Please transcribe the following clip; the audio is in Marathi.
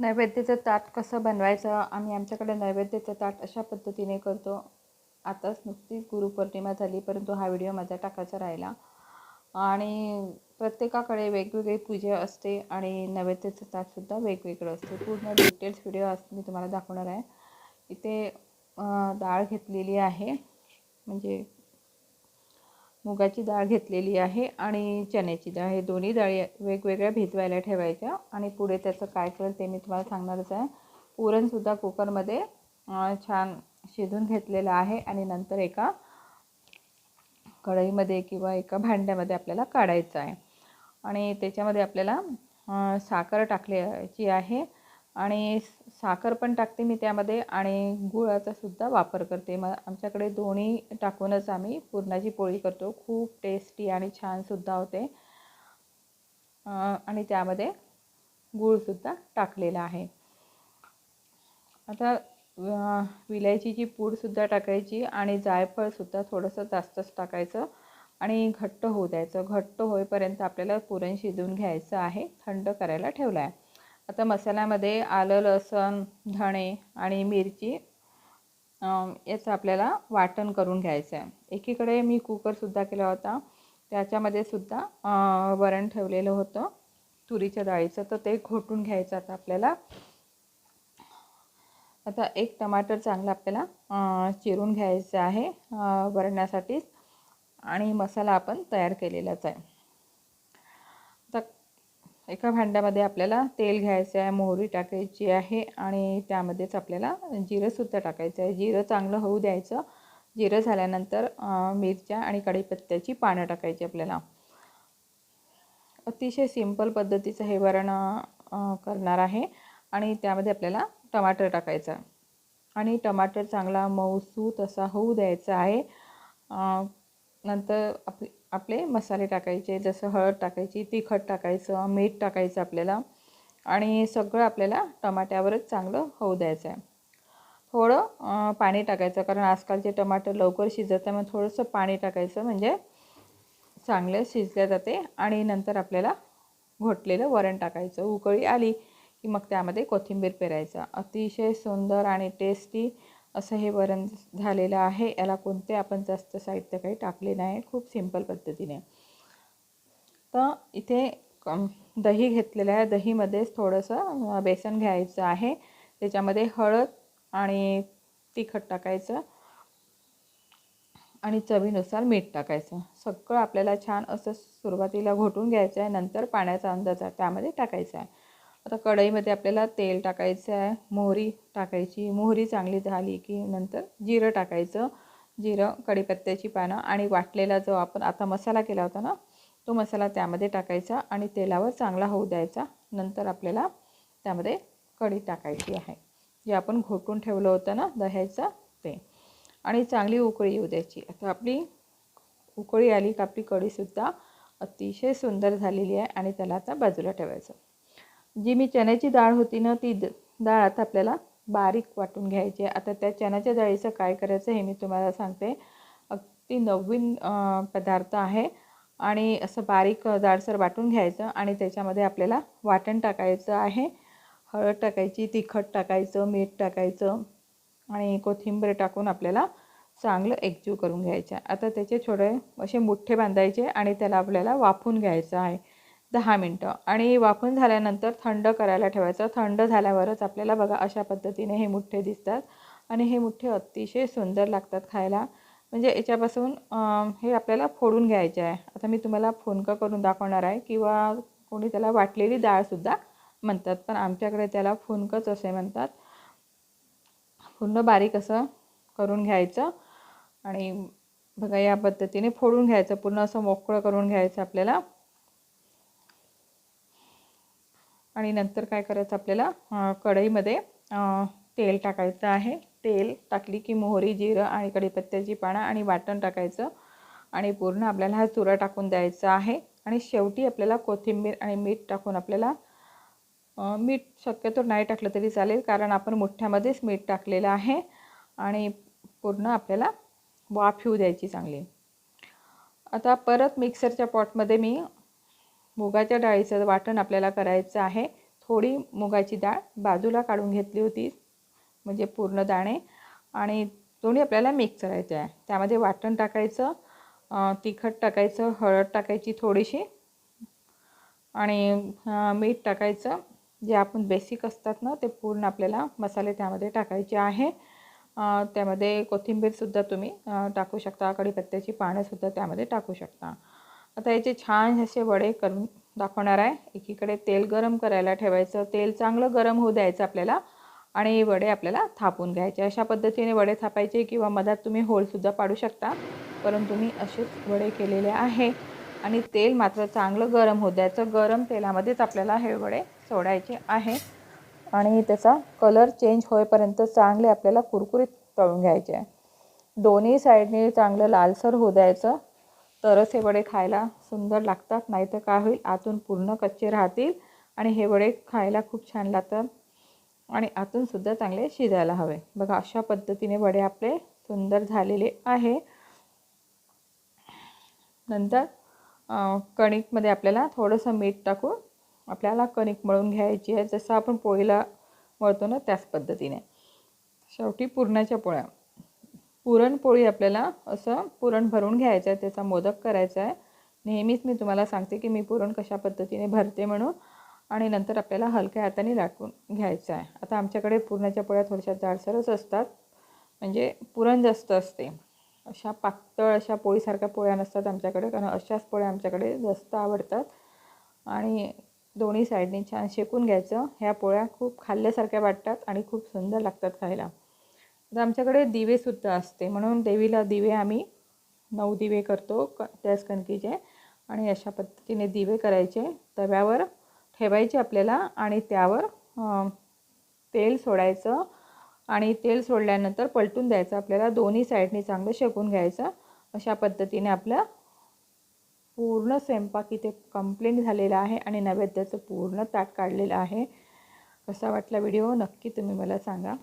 नैवेद्याचं ताट कसं बनवायचं? आम्ही आमच्याकडे नैवेद्याचं ताट अशा पद्धतीने करतो. आताच नुकतीच गुरुपौर्णिमा झाली परंतु हा व्हिडिओ माझा टाकायचा राहिला. आणि प्रत्येकाकडे वेगवेगळी पूजा असते आणि नैवेद्याचं ताटसुद्धा वेगवेगळं असते. पूर्ण डिटेल्स व्हिडिओ आज मी तुम्हाला दाखवणार आहे. इथे डाळ घेतलेली आहे. म्हणजे मुगाची डाळ घेतलेली आहे आणि चण्याची डाळ. हे दोन्ही डाळी वेगवेगळ्या भिजवायला ठेवायच्या आणि पुढे त्याचं काय करेल ते मी तुम्हाला सांगणारच आहे. पुरणसुद्धा कुकरमध्ये छान शिजून घेतलेलं आहे आणि नंतर एका कढईमध्ये किंवा एका भांड्यामध्ये आपल्याला काढायचं आहे. आणि त्याच्यामध्ये आपल्याला साखर टाकल्याची आहे. आणि साखर पण टाकते मी त्यामध्ये आणि गुळाचा सुद्धा वापर करते. मग आमच्याकडे दोन्ही टाकूनच आम्ही पुरणाची पोळी करतो. खूप टेस्टी आणि छानसुद्धा होते. आणि त्यामध्ये गूळसुद्धा टाकलेला आहे. आता विलायचीची पूडसुद्धा टाकायची आणि जायफळसुद्धा थोडंसं जास्तच टाकायचं आणि घट्ट होऊ द्यायचं. घट्ट होईपर्यंत आपल्याला पुरण शिजवून घ्यायचं आहे. थंड करायला ठेवलं आहे आता मसाल्यामध्ये आलं लसण धणे आणि मिरची याचं आपल्याला वाटण करून घ्यायचं आहे. एकीकडे मी कुकरसुद्धा केला होता. त्याच्यामध्ये सुद्धा वरण ठेवलेलं होतं तुरीच्या डाळीचं. तर ते घोटून घ्यायचं आता आपल्याला. आता एक टमाटर चांगला आपल्याला चिरून घ्यायचं आहे वरण्यासाठीच. आणि मसाला आपण तयार केलेलाच आहे. एका भांड्यामध्ये आपल्याला तेल घ्यायचं आहे मोहरी टाकायची आहे आणि त्यामध्येच आपल्याला जिरंसुद्धा टाकायचं आहे. जिरं चांगलं होऊ द्यायचं. जिरं झाल्यानंतर मिरच्या आणि कढीपत्त्याची पानं टाकायची आपल्याला. अतिशय सिंपल पद्धतीचं हे वरण करणार आहे आणि त्यामध्ये आपल्याला टमाटर टाकायचा आणि टमाटर चांगला मऊसूत असा होऊ द्यायचा आहे. नंतर आप आपले मसाले टाकायचे जसं हळद टाकायची तिखट टाकायचं मीठ टाकायचं आपल्याला आणि सगळं आपल्याला टमाट्यावरच चांगलं होऊ द्यायचं आहे. थोडं पाणी टाकायचं कारण आजकालचे टमाटर लवकर शिजत आहे मग थोडंसं पाणी टाकायचं म्हणजे चांगलं शिजल्या जाते आणि नंतर आपल्याला घोटलेलं वरण टाकायचं. उकळी आली की मग त्यामध्ये कोथिंबीर पेरायचं. अतिशय सुंदर आणि टेस्टी असं हे वरण झालेलं आहे. याला कोणते आपण जास्त साहित्य काही टाकले नाही. खूप सिंपल पद्धतीने. तर इथे दही घेतलेलं आहे. दहीमध्येच थोडंसं बेसन घ्यायचं आहे. त्याच्यामध्ये हळद आणि तिखट टाकायचं आणि चवीनुसार मीठ टाकायचं. सगळं आपल्याला छान असं सुरुवातीला घोटून घ्यायचं आहे. नंतर पाण्याचा अंदाज त्यामध्ये टाकायचा आहे. आता कढईमध्ये आपल्याला तेल टाकायचं आहे मोहरी टाकायची. मोहरी चांगली झाली की नंतर जिरं टाकायचं. जिरं कढीपत्त्याची पानं आणि वाटलेला जो आपण आता मसाला केला होता ना तो मसाला त्यामध्ये टाकायचा आणि तेलावर चांगला होऊ द्यायचा. नंतर आपल्याला त्यामध्ये कढी टाकायची आहे. जे आपण घोटून ठेवलं होतं ना दह्याचं ते. आणि चांगली उकळी येऊ द्यायची. आता आपली उकळी आली का आपली कढीसुद्धा अतिशय सुंदर झालेली आहे आणि त्याला आता बाजूला ठेवायचं. जी मी चण्याची डाळ होती ना ती डाळ आता आपल्याला बारीक वाटून घ्यायची आहे. आता त्या चण्याच्या डाळीचं काय करायचं हे मी तुम्हाला सांगते. अगदी नवीन पदार्थ आहे आणि असं बारीक जाडसर वाटून घ्यायचं आणि त्याच्यामध्ये आपल्याला वाटण टाकायचं आहे. हळद टाकायची तिखट टाकायचं मीठ टाकायचं आणि कोथिंबीर टाकून आपल्याला चांगलं एकजीव करून घ्यायचं आहे. आता त्याचे छोटे असे मुठ्ठे बांधायचे आणि त्याला आपल्याला वाफून घ्यायचं आहे. दहा मिनटं. आणि वाफून झाल्यानंतर थंड करायला ठेवायचं. थंड झाल्यावरच आपल्याला बघा अशा पद्धतीने हे मुठ्ठे दिसतात. आणि हे मुठ्ठे अतिशय सुंदर लागतात खायला. म्हणजे याच्यापासून हे आपल्याला फोडून घ्यायचे आहे. आता मी तुम्हाला फोनकं करून दाखवणार आहे किंवा कोणी त्याला वाटलेली डाळसुद्धा म्हणतात. पण आमच्याकडे त्याला फुनकंच असे म्हणतात. पूर्ण बारीक असं करून घ्यायचं. आणि बघा या पद्धतीने फोडून घ्यायचं. पूर्ण असं मोकळं करून घ्यायचं आपल्याला. आणि नंतर काय करायचं आपल्याला? कढईमध्ये तेल टाकायचं आहे. तेल टाकली की मोहरी जिरं आणि कढीपत्त्याची पानं आणि वाटण टाकायचं. आणि पूर्ण आपल्याला हा चुरा टाकून द्यायचा आहे. आणि शेवटी आपल्याला कोथिंबीर आणि मीठ टाकून आपल्याला मीठ शक्यतो नाही टाकलं तरी चालेल कारण आपण मोठ्यामध्येच मीठ टाकलेलं आहे. आणि पूर्ण आपल्याला वाफ येऊ द्यायची चांगली. आता परत मिक्सरच्या पॉटमध्ये मी मुगाच्या डाळीचं वाटण आपल्याला करायचं आहे. थोडी मुगाची डाळ बाजूला काढून घेतली होती म्हणजे पूर्ण दाणे. आणि दोन्ही आपल्याला मिक्स करायचे आहे. त्यामध्ये वाटण टाकायचं तिखट टाकायचं हळद टाकायची थोडीशी. आणि मीठ टाकायचं. जे आपण बेसिक असतात ना ते पूर्ण आपल्याला मसाले त्यामध्ये टाकायचे आहे. त्यामध्ये कोथिंबीरसुद्धा तुम्ही टाकू शकता. कढीपत्त्याची पानंसुद्धा त्यामध्ये टाकू शकता. आता याचे छान असे वडे करून दाखवणार आहे. एकीकडे तेल गरम करायला ठेवायचं. तेल चांगलं गरम होऊ द्यायचं आपल्याला आणि वडे आपल्याला थापून घ्यायचे. अशा पद्धतीने वडे थापायचे किंवा मधात तुम्ही होलसुद्धा पाडू शकता. परंतु मी असेच वडे केलेले आहे आणि तेल मात्र चांगलं गरम होऊ द्यायचं. गरम तेलामध्येच आपल्याला हे वडे सोडायचे आहे आणि त्याचा कलर चेंज होईपर्यंत चांगले आपल्याला कुरकुरीत तळून घ्यायचे आहे. दोन्ही साईडने चांगलं लालसर होऊ द्यायचं. तरच हे वडे खायला सुंदर लागतात नाही तर काय होईल? आतून पूर्ण कच्चे राहतील आणि हे वडे खायला खूप छान लागतात आणि आतूनसुद्धा चांगले शिजायला हवे. बघा अशा पद्धतीने वडे आपले सुंदर झालेले आहे. नंतर कणिकमध्ये आपल्याला थोडंसं मीठ टाकून आपल्याला कणिक मळून घ्यायची आहे. जसं आपण पोळीला मळतो ना त्याच पद्धतीने. शेवटी पुरणाच्या पोळ्या. पुरणपोळी आपल्याला असं पुरण भरून घ्यायचं आहे त्याचा मोदक करायचा आहे नेहमीच मी तुम्हाला सांगते की मी पुरण कशा पद्धतीने भरते म्हणून आणि नंतर आपल्याला हलक्या हाताने लाटून घ्यायचं आहे आता आमच्याकडे पुरणाच्या पोळ्या थोड्याशा जाडसरच असतात. म्हणजे पुरण जास्त असते. अशा पातळ अशा पोळीसारख्या पोळ्या नसतात आमच्याकडे कारण अशाच पोळ्या आमच्याकडे जास्त आवडतात. आणि दोन्ही साईडने छान शेकून घ्यायचं. ह्या पोळ्या खूप खाल्ल्यासारख्या वाटतात आणि खूप सुंदर लागतात खायला. तर आमच्याकडे दिवेसुद्धा असते. म्हणून देवीला दिवे आम्ही नऊ दिवे करतो क त्याच कणकीचे आणि अशा पद्धतीने दिवे करायचे. तव्यावर ठेवायचे आपल्याला आणि त्यावर तेल सोडायचं आणि तेल सोडल्यानंतर पलटून द्यायचं. आपल्याला दोन्ही साईडने चांगलं शेकून घ्यायचं. अशा पद्धतीने आपलं पूर्ण स्वयंपाक इथे कंप्लीट झालेला आहे आणि नैवेद्याचं पूर्ण ताट काढलेलं आहे. कसा वाटला व्हिडिओ नक्की तुम्ही मला सांगा.